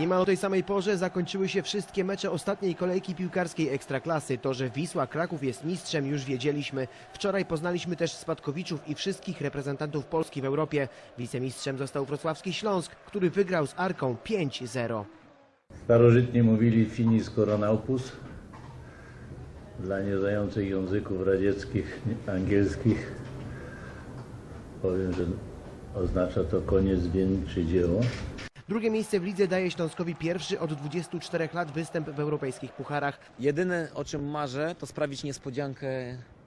Niemal o tej samej porze zakończyły się wszystkie mecze ostatniej kolejki piłkarskiej Ekstraklasy. To, że Wisła Kraków jest mistrzem już wiedzieliśmy. Wczoraj poznaliśmy też spadkowiczów i wszystkich reprezentantów Polski w Europie. Wicemistrzem został wrocławski Śląsk, który wygrał z Arką 5-0. Starożytni mówili finis coronaupus. Dla nieznających języków radzieckich, angielskich powiem, że oznacza to koniec wieńczy dzieło. Drugie miejsce w lidze daje Śląskowi pierwszy od 24 lat występ w europejskich pucharach. Jedyne o czym marzę, to sprawić niespodziankę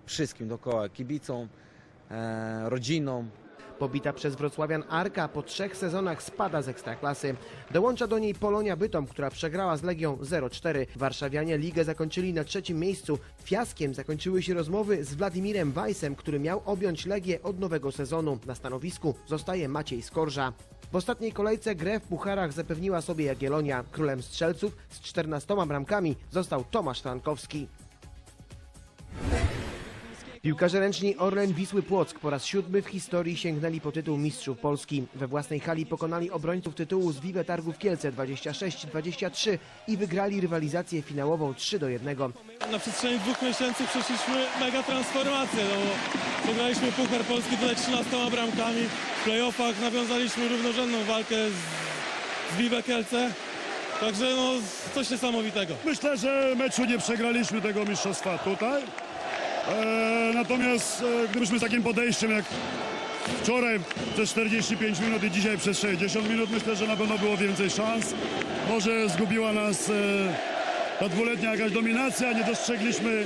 wszystkim dookoła, kibicom, e, rodzinom. Pobita przez Wrocławian Arka po trzech sezonach spada z Ekstraklasy. Dołącza do niej Polonia Bytom, która przegrała z Legią 0-4. Warszawianie ligę zakończyli na trzecim miejscu. Fiaskiem zakończyły się rozmowy z Władimirem Weissem, który miał objąć Legię od nowego sezonu. Na stanowisku zostaje Maciej Skorża. W ostatniej kolejce grę w pucharach zapewniła sobie Jagiellonia. Królem strzelców z 14 bramkami został Tomasz Frankowski. Piłkarze ręczni Orlen Wisły Płock po raz siódmy w historii sięgnęli po tytuł Mistrzów Polski. We własnej hali pokonali obrońców tytułu z Wiwe Targów Kielce 26-23 i wygrali rywalizację finałową 3 do 1. Na przestrzeni dwóch miesięcy przeszliśmy mega transformację, no bo przegraliśmy Puchar Polski tutaj 13 bramkami, w playoffach nawiązaliśmy równorzędną walkę z, z Vive Kielce, także no coś niesamowitego. Myślę, że meczu nie przegraliśmy tego mistrzostwa tutaj. E, natomiast e, gdybyśmy z takim podejściem jak wczoraj przez 45 minut i dzisiaj przez 60 minut, myślę, że na pewno było więcej szans. Może zgubiła nas e, ta dwuletnia jakaś dominacja, nie dostrzegliśmy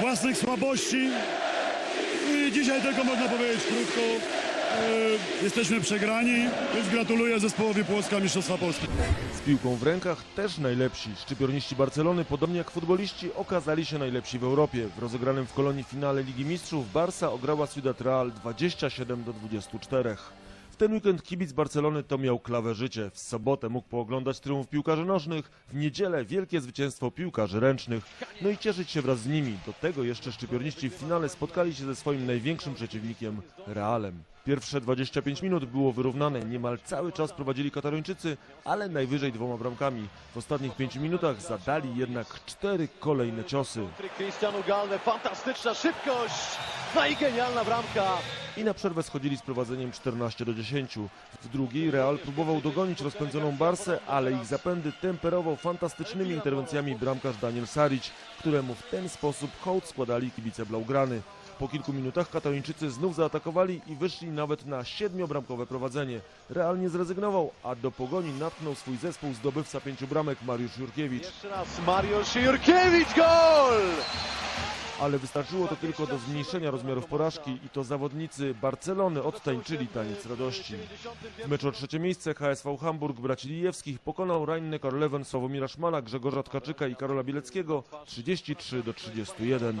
własnych słabości. I dzisiaj tylko można powiedzieć krótko, jesteśmy przegrani, więc gratuluję zespołowi Płocka Mistrzostwa Polski. Z piłką w rękach też najlepsi. Szczypiorniści Barcelony, podobnie jak futboliści, okazali się najlepsi w Europie. W rozegranym w Kolonii finale Ligi Mistrzów Barca ograła Ciudad Real 27 do 24. Ten weekend kibic Barcelony to miał klawę życie. W sobotę mógł pooglądać triumf piłkarzy nożnych, w niedzielę wielkie zwycięstwo piłkarzy ręcznych. No i cieszyć się wraz z nimi. Do tego jeszcze szczypiorniści w finale spotkali się ze swoim największym przeciwnikiem Realem. Pierwsze 25 minut było wyrównane, niemal cały czas prowadzili Katarończycy, ale najwyżej dwoma bramkami. W ostatnich 5 minutach zadali jednak cztery kolejne ciosy. Cristiano Galne, fantastyczna szybkość, no i genialna bramka. I na przerwę schodzili z prowadzeniem 14 do 10. W drugiej Real próbował dogonić rozpędzoną Barsę, ale ich zapędy temperował fantastycznymi interwencjami bramkarz Daniel Saric, któremu w ten sposób hołd składali kibice Blaugrany. Po kilku minutach Katarończycy znów zaatakowali i wyszli nawet na siedmiobramkowe prowadzenie. Real nie zrezygnował, a do pogoni natknął swój zespół zdobywca pięciu bramek Mariusz Jurkiewicz. Jeszcze raz Mariusz Jurkiewicz, gol! Ale wystarczyło to tylko do zmniejszenia rozmiarów porażki i to zawodnicy Barcelony odtańczyli taniec radości. W meczu o trzecie miejsce HSV Hamburg braci Lijewskich pokonał Rajny Karlewen Sławomira Szmala, Grzegorza Tkaczyka i Karola Bieleckiego 33 do 31.